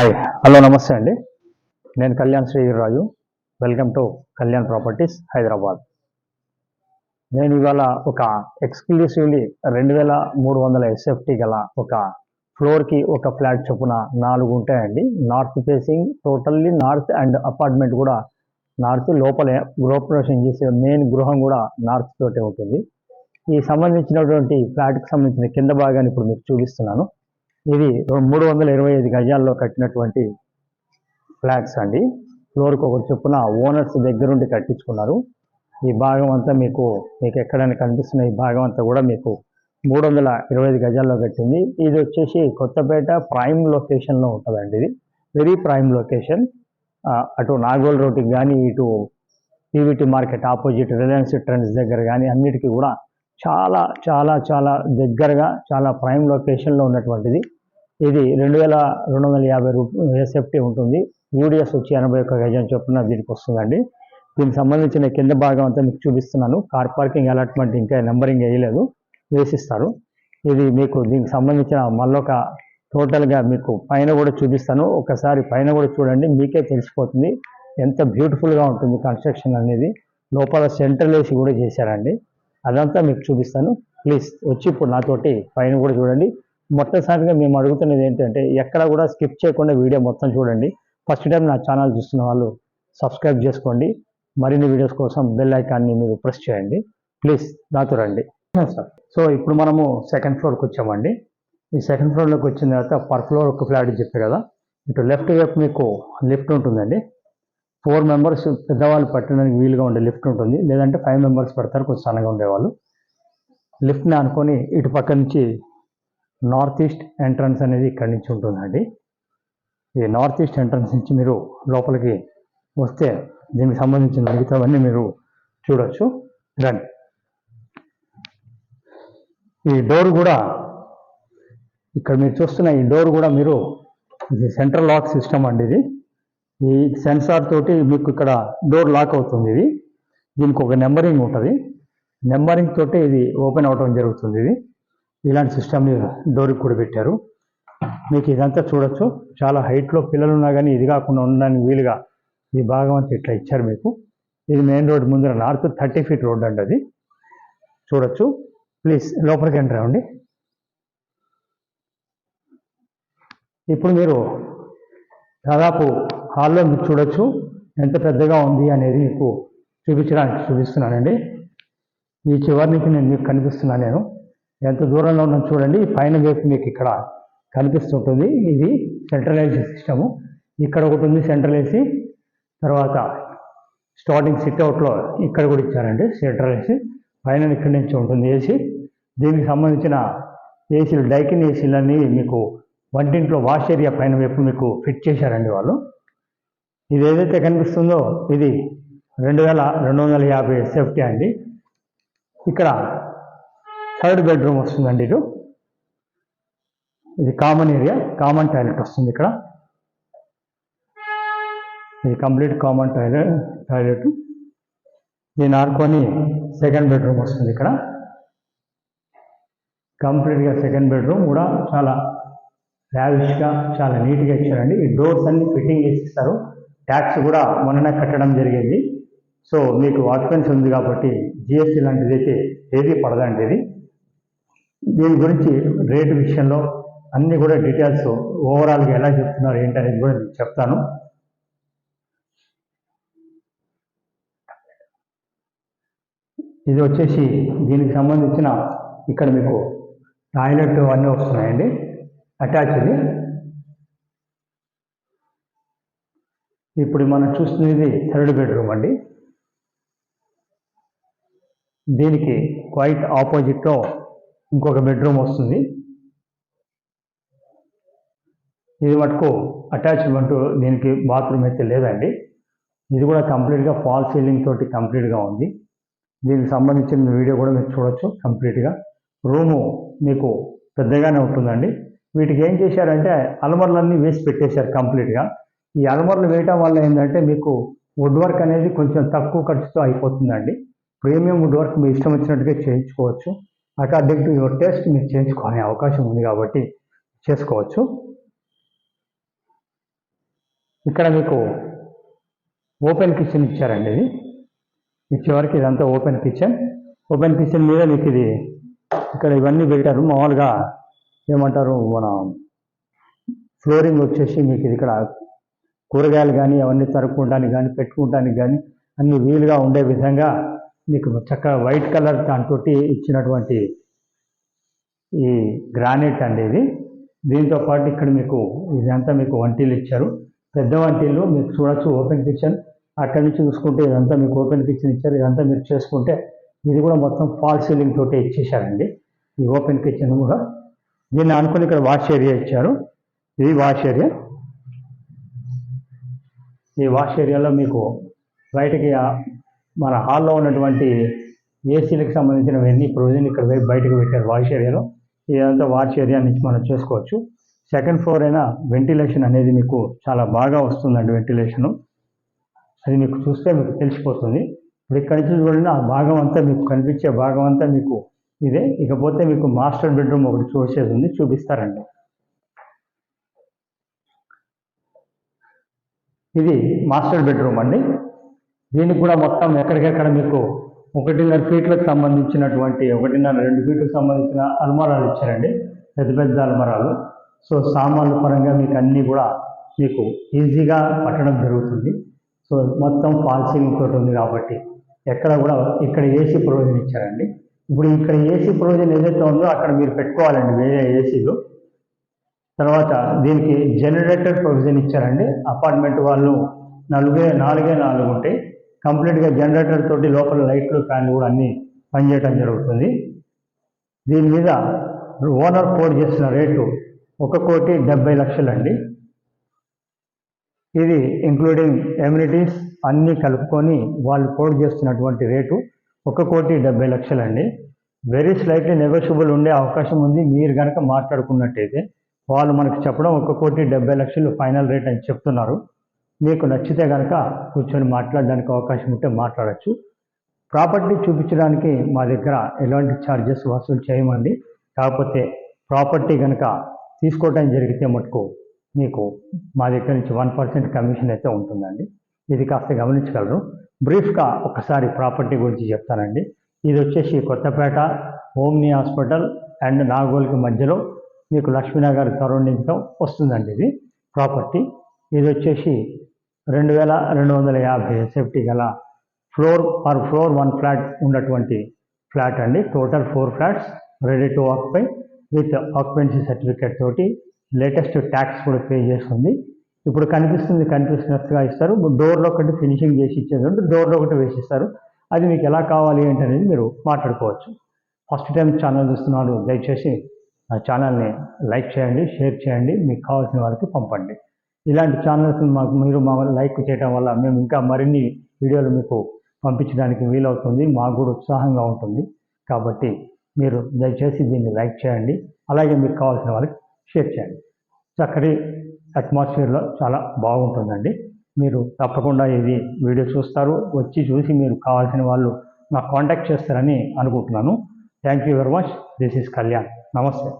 Hi hello నమస్తే అండి. నేను Kalyan Sriraju. Welcome to Kalyan properties Hyderabad నేను ఇవాళ ఒక ఎక్స్క్లూసివ్లీ రెండు వేల మూడు వందల ఎస్ఎఫ్టీ గల ఒక ఫ్లోర్కి ఒక ఫ్లాట్ చొప్పున నాలుగు ఉంటాయండి. North facing totally north and apartment కూడా నార్త్ లోపలే గృహప్రవేశం చేసే మెయిన్ గృహం కూడా నార్త్ తోటే ఉంటుంది. ఈ సంబంధించినటువంటి ఫ్లాట్కి సంబంధించిన కింద భాగాన్ని ఇప్పుడు మీకు చూపిస్తున్నాను. ఇది మూడు వందల ఇరవై ఐదు గజాల్లో కట్టినటువంటి ఫ్లాట్స్ అండి. ఫ్లోర్కి ఒకటి చొప్పున ఓనర్స్ దగ్గరుండి కట్టించుకున్నారు. ఈ భాగం అంతా మీకు మీకు ఎక్కడైనా కనిపిస్తున్న ఈ భాగం అంతా కూడా మీకు మూడు వందల ఇరవై ఐదు గజాల్లో కట్టింది. ఇది వచ్చేసి కొత్తపేట ప్రైమ్ లొకేషన్లో ఉంటుందండి ఇది. Very prime location. అటు నాగోల్ రోడ్డుకి కానీ ఇటు PVT market opposite Reliance Trends దగ్గర కానీ అన్నిటికీ కూడా చాలా చాలా చాలా దగ్గరగా చాలా ప్రైమ్ లొకేషన్లో ఉన్నటువంటిది. ఇది రెండు వేల రెండు వందల యాభై రూపాయ ఎస్ఎఫ్టీ ఉంటుంది. యూడిఎస్ వచ్చి ఎనభై ఒక్క గజం చొప్పున దీనికి వస్తుందండి. దీనికి సంబంధించిన కింద భాగం అంతా మీకు చూపిస్తున్నాను. కార్ పార్కింగ్ అలాట్మెంట్ ఇంకా నెంబరింగ్ వేయలేదు. వేసిస్తారు. ఇది మీకు దీనికి సంబంధించిన మళ్ళొక టోటల్గా మీకు పైన కూడా చూపిస్తాను. ఒకసారి పైన కూడా చూడండి. మీకే తెలిసిపోతుంది. ఎంత బ్యూటిఫుల్గా ఉంటుంది కన్స్ట్రక్షన్ అనేది. లోపల సెంట్రల్ వేసి కూడా చేశారండి. అదంతా మీకు చూపిస్తాను. ప్లీజ్ వచ్చి ఇప్పుడు నాతోటి పైన కూడా చూడండి. మొట్టసారిగా మేము అడుగుతున్నది ఏంటంటే ఎక్కడ కూడా స్కిప్ చేయకుండా వీడియో మొత్తం చూడండి. ఫస్ట్ టైం నా ఛానల్ చూస్తున్న వాళ్ళు సబ్స్క్రైబ్ చేసుకోండి. మరిన్ని వీడియోస్ కోసం బెల్ ఐకాన్ని మీరు ప్రెస్ చేయండి. ప్లీజ్ నాతో రండి. సార్ సో ఇప్పుడు మనము సెకండ్ ఫ్లోర్కి వచ్చామండి. ఈ సెకండ్ ఫ్లోర్లోకి వచ్చిన తర్వాత పర్ ఫ్లోర్ ఒక ఫ్లాట్ చెప్పే కదా. ఇటు లెఫ్ట్ వైపు మీకు లిఫ్ట్ ఉంటుందండి. ఫోర్ మెంబర్స్ పెద్దవాళ్ళు పట్టడానికి వీలుగా ఉండే లిఫ్ట్ ఉంటుంది. లేదంటే ఫైవ్ మెంబర్స్ పడతారు కొంచెం సన్నగా ఉండేవాళ్ళు. లిఫ్ట్ని అనుకొని ఇటు పక్క నుంచి నార్త్ ఈస్ట్ ఎంట్రన్స్ అనేది ఇక్కడి నుంచి ఉంటుందండి. ఈ నార్త్ ఈస్ట్ ఎంట్రన్స్ నుంచి మీరు లోపలికి వస్తే దీనికి సంబంధించిన మిగతావన్నీ మీరు చూడొచ్చు. రండి. ఈ డోర్ కూడా ఇక్కడ మీరు చూస్తున్న ఈ డోర్ కూడా మీరు ఇది సెంట్రల్ లాక్ సిస్టమ్ అండి ఇది. ఈ సెన్సార్ తోటి మీకు ఇక్కడ డోర్ లాక్ అవుతుంది ఇది. దీనికి ఒక నెంబరింగ్ ఉంటుంది. నెంబరింగ్ తోటి ఇది ఓపెన్ అవడం జరుగుతుంది ఇది. ఇలాంటి సిస్టమ్ని డోర్కి కూడా పెట్టారు. మీకు ఇదంతా చూడొచ్చు. చాలా హైట్లో పిల్లలు ఉన్నా కానీ ఇది కాకుండా ఉండడానికి వీలుగా ఈ భాగం అంతా ఇట్లా ఇచ్చారు మీకు. ఇది మెయిన్ రోడ్ ముందర నార్త్ థర్టీ ఫీట్ రోడ్ అండి అది. చూడొచ్చు. ప్లీజ్ లోపలికి ఎంటర్ అవ్వండి. ఇప్పుడు మీరు దాదాపు హాల్లో మీరు చూడొచ్చు. ఎంత పెద్దగా ఉంది అనేది మీకు చూపించడానికి చూపిస్తున్నానండి. ఈ చివరి నుంచి నేను మీకు కనిపిస్తున్నాను నేను. ఎంత దూరంలో ఉన్నాను చూడండి. పైన వైపు మీకు ఇక్కడ కనిపిస్తుంటుంది. ఇది సెంట్రల్ సిస్టము ఇక్కడ ఒకటి ఉంది సెంట్రల్ ఏసీ తర్వాత స్టార్టింగ్ సిట్అవుట్లో ఇక్కడ కూడా ఇచ్చారండి. సెంట్రల్ ఏసీ పైన ఇక్కడి నుంచి ఉంటుంది ఏసీ దీనికి సంబంధించిన ఏసీలు డైకిన్ ఏసీలన్నీ మీకు వంటింట్లో వాష్ ఏరియా పైన వైపు మీకు ఫిట్ చేశారండి వాళ్ళు. ఇది ఏదైతే కనిపిస్తుందో ఇది రెండు వేల రెండు వందల యాభై సేఫ్టీ అండి. ఇక్కడ థర్డ్ బెడ్రూమ్ వస్తుందండి ఇటు. ఇది కామన్ ఏరియా కామన్ టాయిలెట్ వస్తుంది ఇక్కడ. ఇది కంప్లీట్ కామన్ టాయిలెట్ టాయిలెట్. దీని ఆడుకొని సెకండ్ బెడ్రూమ్ వస్తుంది ఇక్కడ. కంప్లీట్గా సెకండ్ బెడ్రూమ్ కూడా చాలా లావిష్గా చాలా నీట్గా ఇచ్చారండి. ఈ డోర్స్ అన్ని ఫిట్టింగ్ చేసి ఇస్తారు. ట్యాక్స్ కూడా మొన్ననే కట్టడం జరిగింది. సో మీకు ఆక్యుపెన్సీ ఉంది కాబట్టి జిఎస్టీ లాంటిది అయితే ఏది పడదండి ఇది. దీని గురించి రేటు విషయంలో అన్నీ కూడా డీటెయిల్స్ ఓవరాల్గా ఎలా చెప్తున్నారు ఏంటనేది కూడా నేను చెప్తాను. ఇది వచ్చేసి దీనికి సంబంధించిన ఇక్కడ మీకు టాయిలెట్ అన్నీ వస్తున్నాయండి. అటాచ్డ్ ఇప్పుడు మనం చూస్తున్నది థర్డ్ బెడ్రూమ్ అండి. దీనికి క్వైట్ ఆపోజిట్లో ఇంకొక బెడ్రూమ్ వస్తుంది. ఇది మటుకు అటాచ్మెంట్ దీనికి బాత్రూమ్ అయితే లేదండి. ఇది కూడా కంప్లీట్గా ఫాల్ సీలింగ్ తోటి కంప్లీట్గా ఉంది. దీనికి సంబంధించిన వీడియో కూడా మీరు చూడొచ్చు కంప్లీట్గా రూము మీకు పెద్దగానే ఉంటుందండి. వీటికి ఏం చేశారంటే అలమర్లన్నీ వేసి పెట్టేశారు కంప్లీట్గా ఈ అల్మర్లు వేయటం వల్ల ఏంటంటే మీకు వుడ్ వర్క్ అనేది కొంచెం తక్కువ ఖర్చుతో అయిపోతుందండి. ప్రీమియం వుడ్ వర్క్ మీ ఇష్టం వచ్చినట్టుగా చేయించుకోవచ్చు. అకార్డింగ్ టు యువర్ టేస్ట్ మీరు చేయించుకునే అవకాశం ఉంది కాబట్టి చేసుకోవచ్చు. ఇక్కడ మీకు ఓపెన్ కిచెన్ ఇచ్చారండి ఇది. ఇచ్చేవరకు ఇదంతా ఓపెన్ కిచెన్. ఓపెన్ కిచెన్ మీద మీకు ఇది ఇక్కడ ఇవన్నీ పెట్టారు. మామూలుగా ఏమంటారు మన ఫ్లోరింగ్ వచ్చేసి మీకు ఇది ఇక్కడ కూరగాయలు కానీ అవన్నీ తరుక్కోవడానికి కానీ పెట్టుకోవడానికి కానీ అన్ని వీలుగా ఉండే విధంగా మీకు చక్కగా వైట్ కలర్ దాంతో ఇచ్చినటువంటి ఈ గ్రానైట్ అండి ఇది. దీంతో పాటు ఇక్కడ మీకు ఇదంతా మీకు వంటీలు ఇచ్చారు. పెద్ద వంటీలు మీకు చూడొచ్చు ఓపెన్ కిచెన్. అక్కడి నుంచి చూసుకుంటే ఇదంతా మీకు ఓపెన్ కిచెన్ ఇచ్చారు. ఇదంతా మీరు చేసుకుంటే ఇది కూడా మొత్తం ఫాల్ సీలింగ్ తోటి ఇచ్చేసారండి ఈ ఓపెన్ కిచెన్ కూడా. దీన్ని అనుకుని ఇక్కడ వాష్ ఏరియా ఇచ్చారు. ఇది వాష్ ఏరియా. ఈ వాష్ ఏరియాలో మీకు బయటకి మన హాల్లో ఉన్నటువంటి ఏసీలకు సంబంధించినవన్నీ ప్రొవిజన్ ఇక్కడ బయటకు పెట్టారు వాష్ ఏరియాలో. ఇదంతా వాష్ ఏరియా నుంచి మనం చేసుకోవచ్చు. సెకండ్ ఫ్లోర్ అయినా వెంటిలేషన్ అనేది మీకు చాలా బాగా వస్తుందండి వెంటిలేషను. అది మీకు చూస్తే మీకు తెలిసిపోతుంది. ఇప్పుడు ఇక్కడ నుంచి చూడండి ఆ భాగం అంతా మీకు కనిపించే భాగం అంతా మీకు ఇదే. ఇకపోతే మీకు మాస్టర్ బెడ్రూమ్ ఒకటి చూసేది ఉంది చూపిస్తారండి. ఇది మాస్టర్ బెడ్రూమ్ అండి. దీనికి కూడా మొత్తం ఎక్కడికెక్కడ మీకు ఒకటిన్నర ఫీట్లకు సంబంధించినటువంటి ఒకటిన్నర రెండు ఫీట్లకు సంబంధించిన అల్మారాలు ఇచ్చారండి. పెద్ద పెద్ద అల్మారాలు. సో సామాన్ల పరంగా మీకు అన్నీ కూడా మీకు ఈజీగా పట్టడం జరుగుతుంది. సో మొత్తం ఫాల్సింగ్ తోటి ఉంది కాబట్టి ఎక్కడ కూడా ఇక్కడ ఏసీ ప్రొవిజన్ ఇచ్చారండి. ఇప్పుడు ఇక్కడ ఏసీ ప్రొవిజన్ ఏదైతే ఉందో అక్కడ మీరు పెట్టుకోవాలండి వేరే ఏసీలో. తర్వాత దీనికి జనరేటర్ ప్రొవిజన్ ఇచ్చారండి. అపార్ట్మెంట్ వాళ్ళు నలుగే నాలుగే నాలుగు ఉంటాయి. కంప్లీట్గా జనరేటర్ తోటి లోపల లైట్లు ఫ్యాన్లు కూడా అన్నీ పనిచేయడం జరుగుతుంది. దీని మీద ఓనర్ కోడ్ చేసిన రేటు ఒక కోటి డెబ్బై లక్షలండి. ఇది ఇంక్లూడింగ్ ఎమ్యూనిటీస్ అన్నీ కలుపుకొని వాళ్ళు కోడ్ చేస్తున్నటువంటి రేటు ఒక కోటి డెబ్బై లక్షలండి. వెరీ స్లైట్లీ నెగోషియబుల్ ఉండే అవకాశం ఉంది. మీరు కనుక మాట్లాడుకున్నట్టయితే వాళ్ళు మనకు చెప్పడం ఒక కోటి డెబ్బై లక్షలు ఫైనల్ రేట్ అని చెప్తున్నారు. మీకు నచ్చితే కనుక కూర్చొని మాట్లాడడానికి అవకాశం ఉంటే మాట్లాడచ్చు. ప్రాపర్టీ చూపించడానికి మా దగ్గర ఎలాంటి ఛార్జెస్ వసూలు చేయమండి. కాకపోతే ప్రాపర్టీ కనుక తీసుకోవటం జరిగితే మటుకు మీకు మా దగ్గర నుంచి వన్ పర్సెంట్ కమిషన్ అయితే ఉంటుందండి. ఇది కాస్త గమనించగలరు. బ్రీఫ్గా ఒకసారి ప్రాపర్టీ గురించి చెప్తానండి. ఇది వచ్చేసి కొత్తపేట ఓమ్ని హాస్పిటల్ అండ్ నాగోల్కి మధ్యలో మీకు లక్ష్మీనగర్ సరౌండింగ్తో వస్తుందండి ఇది ప్రాపర్టీ. ఇది వచ్చేసి రెండు వేల రెండు వందల యాభై సేఫ్టీ గల floor per floor one flat ఉన్నటువంటి ఫ్లాట్ అండి. Total four flats ready to occupy with occupancy certificate తోటి లేటెస్ట్ ట్యాక్స్ కూడా పే చేస్తుంది. ఇప్పుడు కనిపిస్తుంది కనిపిస్తున్నట్టుగా ఇస్తారు. డోర్లో ఒకటి ఫినిషింగ్ చేసి ఇచ్చేది ఉంటే డోర్లో ఒకటి వేసిస్తారు. అది మీకు ఎలా కావాలి ఏంటి అనేది మీరు మాట్లాడుకోవచ్చు. ఫస్ట్ టైం ఛానల్ చూస్తున్నారు దయచేసి నా ఛానల్ని లైక్ చేయండి షేర్ చేయండి మీకు కావాల్సిన వాళ్ళకి పంపండి. ఇలాంటి ఛానల్స్ మాకు మీరు మా లైక్ చేయడం వల్ల మేము ఇంకా మరిన్ని వీడియోలు మీకు పంపించడానికి వీలవుతుంది మాకు కూడా ఉత్సాహంగా ఉంటుంది. కాబట్టి మీరు దయచేసి దీన్ని లైక్ చేయండి అలాగే మీకు కావాల్సిన వాళ్ళకి షేర్ చేయండి. చక్కటి అట్మాస్ఫియర్లో చాలా బాగుంటుందండి. మీరు తప్పకుండా ఇది వీడియో చూస్తారు వచ్చి చూసి మీరు కావాల్సిన వాళ్ళు నాకు కాంటాక్ట్ చేస్తారని అనుకుంటున్నాను. Thank you very much this is Kalyan నమస్తే.